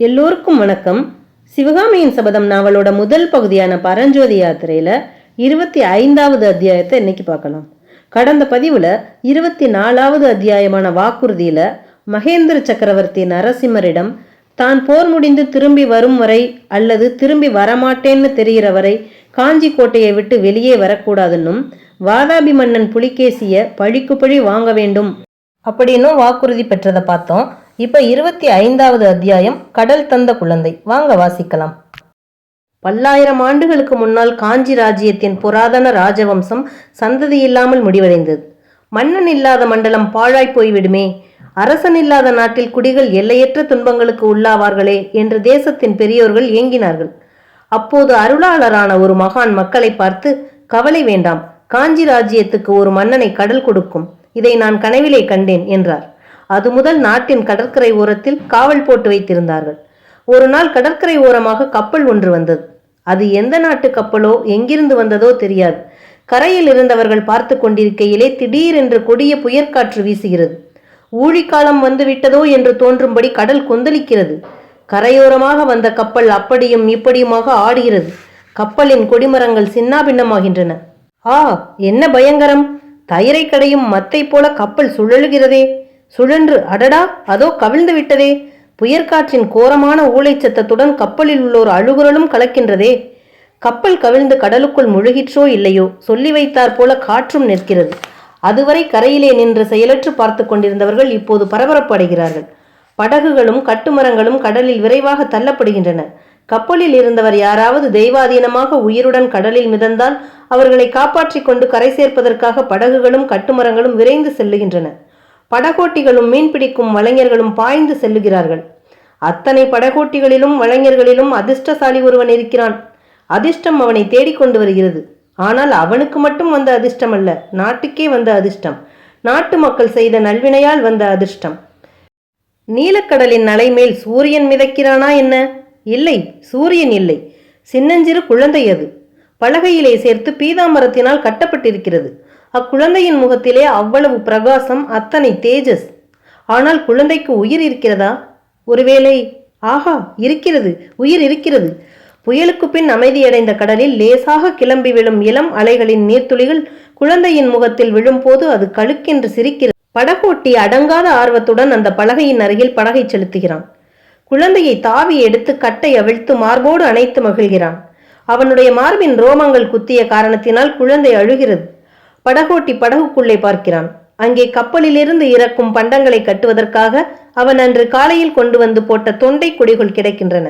எல்லோருக்கும் வணக்கம். சிவகாமியின் சபதம் நாவலோட முதல் பகுதியான பரஞ்சோதி யாத்திரையில இருபத்தி ஐந்தாவது அத்தியாயத்தை இன்னைக்கு பார்க்கலாம். கடந்த பதிவுல இருபத்தி நாலாவது அத்தியாயமான வாக்குறுதியில மகேந்திர சக்கரவர்த்தி நரசிம்மரிடம் தான் போர் முடிந்து திரும்பி வரும் வரை அல்லது திரும்பி வரமாட்டேன்னு தெரிகிற வரை காஞ்சி கோட்டையை விட்டு வெளியே வரக்கூடாதுன்னும் வாதாபி மன்னன் புலிகேசிய பழிக்கு பழி வாங்க வேண்டும் அப்படின்னும் வாக்குறுதி பெற்றதை பார்த்தோம். இப்ப இருபத்தி ஐந்தாவது அத்தியாயம் கடல் தந்த குழந்தை. வாங்க வாசிக்கலாம். பல்லாயிரம் ஆண்டுகளுக்கு முன்னால் காஞ்சி ராஜ்யத்தின் புராதன ராஜவம்சம் சந்ததி இல்லாமல் முடிவடைந்தது. மன்னன் இல்லாத மண்டலம் பாழாய் போய்விடுமே. அரசன் இல்லாத நாட்டில் குடிகள் எல்லையற்ற துன்பங்களுக்கு உள்ளாவார்களே என்று தேசத்தின் பெரியோர்கள் ஏங்கினார்கள். அப்போது அருளாளரான ஒரு மகான் மக்களை பார்த்து கவலை வேண்டாம். காஞ்சி ராஜ்யத்துக்கு ஒரு மன்னனை கடல் கொடுக்கும். இதை நான் கனவிலே கண்டேன் என்றார். அது முதல் நாட்டின் கடற்கரை ஓரத்தில் காவல் போட்டு வைத்திருந்தார்கள். ஒரு நாள் கடற்கரை ஓரமாக கப்பல் ஒன்று வந்தது. அது எந்த நாட்டு கப்பலோ எங்கிருந்து வந்ததோ தெரியாது. கரையில் இருந்தவர்கள் பார்த்து கொண்டிருக்கையிலே திடீரென்று கொடிய புயற்காற்று வீசுகிறது. ஊழிக்காலம் வந்து விட்டதோ என்று தோன்றும்படி கடல் கொந்தளிக்கிறது. கரையோரமாக வந்த கப்பல் அப்படியும் இப்படியுமாக ஆடுகிறது. கப்பலின் கொடிமரங்கள் சின்னாபின்னமாகின்றன. ஆ என்ன பயங்கரம்! தயிரை கடையும் மத்தை போல கப்பல் சுழலுகிறதே! சுழன்று அடடா அதோ கவிழ்ந்து விட்டதே. புயற்காற்றின் கோரமான ஊளைச் சத்தத்துடன் கப்பலில் உள்ளோர் அழுகுரலும் கலக்கின்றதே. கப்பல் கவிழ்ந்து கடலுக்குள் முழுகிற்றோ இல்லையோ சொல்லி வைத்தார் போல காற்றும் நிற்கிறது. அதுவரை கரையிலே நின்று செயலற்று பார்த்து கொண்டிருந்தவர்கள் இப்போது பரபரப்பு அடைகிறார்கள். படகுகளும் கட்டுமரங்களும் கடலில் விரைவாக தள்ளப்படுகின்றன. கப்பலில் இருந்தவர் யாராவது தெய்வாதீனமாக உயிருடன் கடலில் மிதந்தால் அவர்களை காப்பாற்றிக் கொண்டு கரை சேர்ப்பதற்காக படகுகளும் கட்டுமரங்களும் விரைந்து செல்லுகின்றன. படகோட்டிகளும் மீன்பிடிக்கும் வலைஞர்களும் பாய்ந்து செல்லுகிறார்கள். அத்தனை படகோட்டிகளிலும் வலைஞர்களிலும் அதிர்ஷ்டசாலி ஒருவன் இருக்கிறான். அதிர்ஷ்டம் அவனை தேடிக்கொண்டு வருகிறது. ஆனால் அவனுக்கு மட்டும் வந்த அதிர்ஷ்டம் அல்ல. நாட்டுக்கே வந்த அதிர்ஷ்டம். நாட்டு மக்கள் செய்த நல்வினையால் வந்த அதிர்ஷ்டம். நீலக்கடலின் அலைமேல் சூரியன் மிதக்கிறானா என்ன? இல்லை சூரியன் இல்லை. சின்னஞ்சிறு குழந்தை அது. பலகையிலே சேர்த்து பீதாமரத்தினால் கட்டப்பட்டிருக்கிறது. அக்குழந்தையின் முகத்திலே அவ்வளவு பிரகாசம் அத்தனை தேஜஸ். ஆனால் குழந்தைக்கு உயிர் இருக்கிறதா? ஒருவேளை ஆஹா இருக்கிறது உயிர் இருக்கிறது. புயலுக்கு பின் அமைதியடைந்த கடலில் லேசாக கிளம்பி விழும் இளம் அலைகளின் நீர்த்துளிகள் குழந்தையின் முகத்தில் விழும்போது அது கழுக்கென்று சிரிக்கிறது. படகோட்டி அடங்காத ஆர்வத்துடன் அந்த பலகையின் அருகில் படகை செலுத்துகிறான். குழந்தையை தாவி எடுத்து கட்டை அவிழ்த்து மார்போடு அணைத்து மகிழ்கிறான். அவனுடைய மார்பின் ரோமங்கள் குத்திய காரணத்தினால் குழந்தை அழுகிறது. படகோட்டி படகுக்குள்ளே பார்க்கிறான். அங்கே கப்பலிலிருந்து இறக்கும் பண்டங்களை கட்டுவதற்காக அவன் அன்று காலையில் கொண்டு வந்து போட்ட தொண்டை கொடிகள் கிடைக்கின்றன.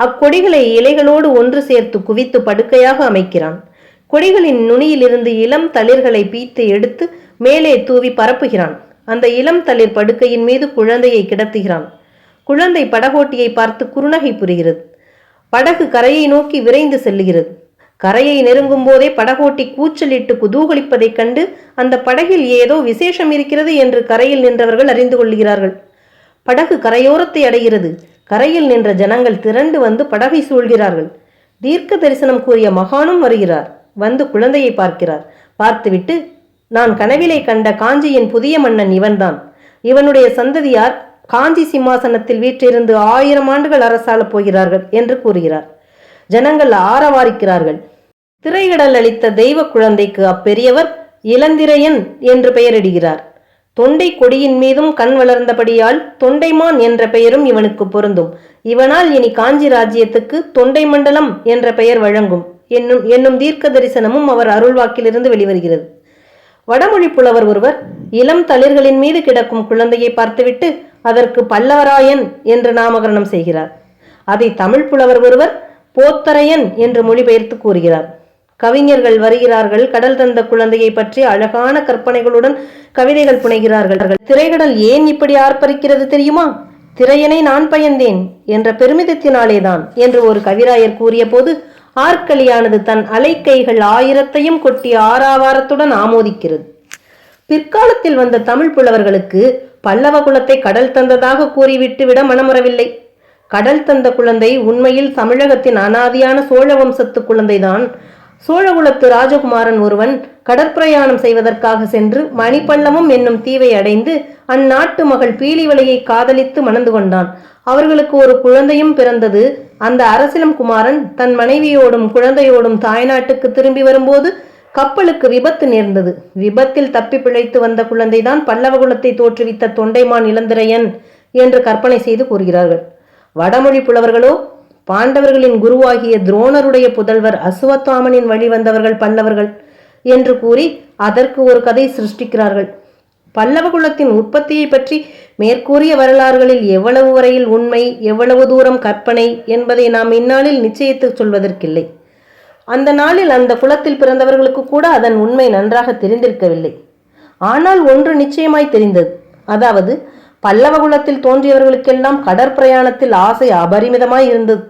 அக்கொடிகளை இலைகளோடு ஒன்று சேர்த்து குவித்து படுக்கையாக அமைக்கிறான். கொடிகளின் நுனியிலிருந்து இளம் தளிர்களை பீத்து எடுத்து மேலே தூவி பரப்புகிறான். அந்த இளம் தளிர் படுக்கையின் மீது குழந்தையை கிடத்துகிறான். குழந்தை படகோட்டியை பார்த்து குறுநகை புரிகிறது. படகு கரையை நோக்கி விரைந்து செல்லுகிறது. கரையை நெருங்கும் போதே படகோட்டி கூச்சலிட்டு குதூகலிப்பதைக் கண்டு அந்த படகில் ஏதோ விசேஷம் இருக்கிறது என்று கரையில் நின்றவர்கள் அறிந்து கொள்கிறார்கள். படகு கரையோரத்தை அடைகிறது. கரையில் நின்ற ஜனங்கள் திரண்டு வந்து படகை சூழ்கிறார்கள். தீர்க்க தரிசனம் கூறிய மகானும் வருகிறார். வந்து குழந்தையை பார்க்கிறார். பார்த்துவிட்டு நான் கனவிலே கண்ட காஞ்சியின் புதிய மன்னன் இவன்தான். இவனுடைய சந்ததியார் காஞ்சி சிம்மாசனத்தில் வீற்றிருந்து ஆயிரம் ஆண்டுகள் அரசாளப் போகிறார்கள் என்று கூறுகிறார். ஜனங்கள் ஆரவாரிக்கிறார்கள். திரையிடல் அளித்த தெய்வ குழந்தைக்கு அப்பெரியவர் இளந்திரையன் என்று பெயரிடுகிறார். தொண்டை கொடியின் மீதும் கண் வளர்ந்தபடியால் தொண்டைமான் என்ற பெயரும் இவனுக்கு பொருந்தும். இவனால் இனி காஞ்சி ராஜ்யத்துக்கு தொண்டை மண்டலம் என்ற பெயர் வழங்கும். என்னும் என்னும் தீர்க்க தரிசனமும் அவர் அருள்வாக்கிலிருந்து வெளிவருகிறது. வடமொழி புலவர் ஒருவர் இளம் தளிர்களின் மீது கிடக்கும் குழந்தையை பார்த்துவிட்டு அதற்கு பல்லவராயன் என்று நாமகரணம் செய்கிறார். அதை தமிழ் புலவர் ஒருவர் போத்தரையன் என்று மொழிபெயர்த்து கூறுகிறார். கவிஞர்கள் வருகிறார்கள் கடல் தந்த குழந்தையை பற்றி அழகான கற்பனைகளுடன் கவிதைகள் புனைகிறார்கள். திரைகடல் ஏன் இப்படி ஆர்ப்பரிக்கிறது தெரியுமா? திரையனை நான் பயந்தேன் என்ற பெருமிதத்தினாலேதான் என்று ஒரு கவிராயர் கூறிய போது ஆற்களியானது தன் அலைக்கைகள் ஆயிரத்தையும் கொட்டி ஆறாவாரத்துடன் ஆமோதிக்கிறது. பிற்காலத்தில் வந்த தமிழ் புலவர்களுக்கு பல்லவ குலத்தை கடல் தந்ததாக கூறிவிட்டு விட மனமுறவில்லை. கடல் தந்த குழந்தை உண்மையில் தமிழகத்தின் அனாதியான சோழ வம்சத்து குழந்தைதான். சோழகுலத்து ராஜகுமாரன் ஒருவன் கடற்பிரயாணம் செய்வதற்காக சென்று மணிப்பள்ளமும் என்னும் தீவை அடைந்து அந்நாட்டு மகள் பீலிவளையை காதலித்து மணந்து கொண்டான். அவர்களுக்கு ஒரு குழந்தையும் பிறந்தது. அந்த அரசிலம் குமாரன் தன் மனைவியோடும் குழந்தையோடும் தாய்நாட்டுக்கு திரும்பி வரும்போது கப்பலுக்கு விபத்து நேர்ந்தது. விபத்தில் தப்பி பிழைத்து வந்த குழந்தைதான் பல்லவகுலத்தை தோற்றுவித்த தொண்டைமான் இளந்திரையன் என்று கற்பனை செய்து கூறுகிறார்கள். வடமொழி புலவர்களோ பாண்டவர்களின் குருவாகிய துரோணருடைய புதல்வர் அசுவத்தாமனின் வழி வந்தவர்கள் பல்லவர்கள் என்று கூறி அதற்கு ஒரு கதை சிருஷ்டிக்கிறார்கள். பல்லவ குலத்தின் உற்பத்தியை பற்றி மேற்கூறிய வரலாறுகளில் எவ்வளவு வரையில் உண்மை எவ்வளவு தூரம் கற்பனை என்பதை நாம் இந்நாளில் நிச்சயித்து சொல்வதற்கில்லை. அந்த நாளில் அந்த குலத்தில் பிறந்தவர்களுக்கு கூட அதன் உண்மை நன்றாக தெரிந்திருக்கவில்லை. ஆனால் ஒன்று நிச்சயமாய் தெரிந்தது. அதாவது பல்லவ குலத்தில் தோன்றியவர்களுக்கெல்லாம் கடற்பிரயாணத்தில் ஆசை அபரிமிதமாய் இருந்தது.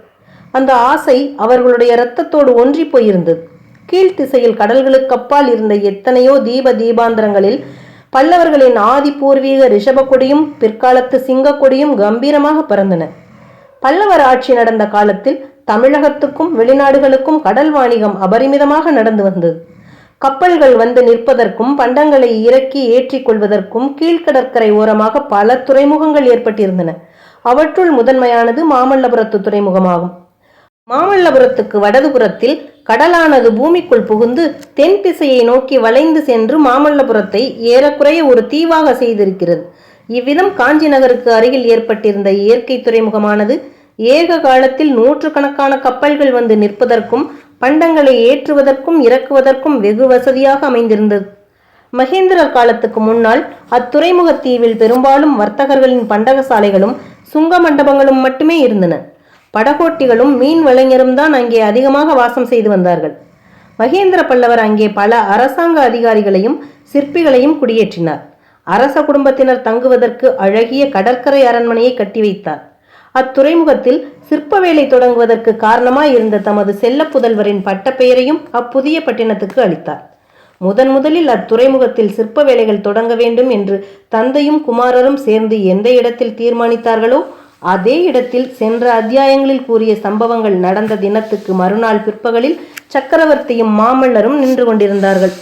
அந்த ஆசை அவர்களுடைய இரத்தத்தோடு ஒன்றி போயிருந்தது. கீழ்த்திசையில் கடல்களுக்கு அப்பால் இருந்த எத்தனையோ தீப தீபாந்தரங்களில் பல்லவர்களின் ஆதி பூர்வீக ரிஷபக்கொடியும் பிற்காலத்து சிங்கக்கொடியும் கம்பீரமாக பறந்தன. பல்லவர் ஆட்சி நடந்த காலத்தில் தமிழகத்துக்கும் வெளிநாடுகளுக்கும் கடல் வாணிகம் அபரிமிதமாக நடந்து வந்தது. கப்பல்கள் வந்து நிற்பதற்கும் பண்டங்களை இறக்கி ஏற்றிக் கொள்வதற்கும் கீழ்கடற்கரை ஓரமாக பல துறைமுகங்கள் ஏற்பட்டிருந்தன. அவற்றுள் முதன்மையானது மாமல்லபுரத்து துறைமுகமாகும். மாமல்லபுரத்துக்கு வடதுபுறத்தில் கடலானது பூமிக்குள் புகுந்து தென் திசையை நோக்கி வளைந்து சென்று மாமல்லபுரத்தை ஏறக்குறைய ஒரு தீவாக செய்திருக்கிறது. இவ்விதம் காஞ்சி நகருக்கு அருகில் ஏற்பட்டிருந்த இயற்கை துறைமுகமானது ஏக காலத்தில் நூற்றுக்கணக்கான கப்பல்கள் வந்து நிற்பதற்கும் பண்டங்களை ஏற்றுவதற்கும் இறக்குவதற்கும் வெகு வசதியாக அமைந்திருந்தது. மகேந்திர காலத்துக்கு முன்னால் அத்துறைமுக தீவில் பெரும்பாலும் வர்த்தகர்களின் பண்டக சாலைகளும் சுங்க மண்டபங்களும் மட்டுமே இருந்தன. படகோட்டிகளும் மீன் வலைஞரும் தான் அங்கே அதிகமாக வாசம் செய்து வந்தார்கள். மகேந்திர பல்லவர் அங்கே பல அரசாங்க அதிகாரிகளையும் சிற்பிகளையும் குடியேற்றினார். அரச குடும்பத்தினர் தங்குவதற்கு அழகிய கடற்கரை அரண்மனையை கட்டி வைத்தார். அத்துறைமுகத்தில் சிற்ப வேலை தொடங்குவதற்கு காரணமாய் இருந்த தமது செல்ல புதல்வரின் பட்டப்பெயரையும் அப்புதிய பட்டினத்துக்கு அளித்தார். முதன் முதலில் அத்துறைமுகத்தில் சிற்ப வேலைகள் தொடங்க வேண்டும் என்று தந்தையும் குமாரரும் சேர்ந்து எந்த இடத்தில் தீர்மானித்தார்களோ அதே இடத்தில் சென்ற அத்தியாயங்களில் கூறிய சம்பவங்கள் நடந்த தினத்துக்கு மறுநாள் பிற்பகலில் சக்கரவர்த்தியும் மாமல்லரும் நின்று கொண்டிருந்தார்கள்.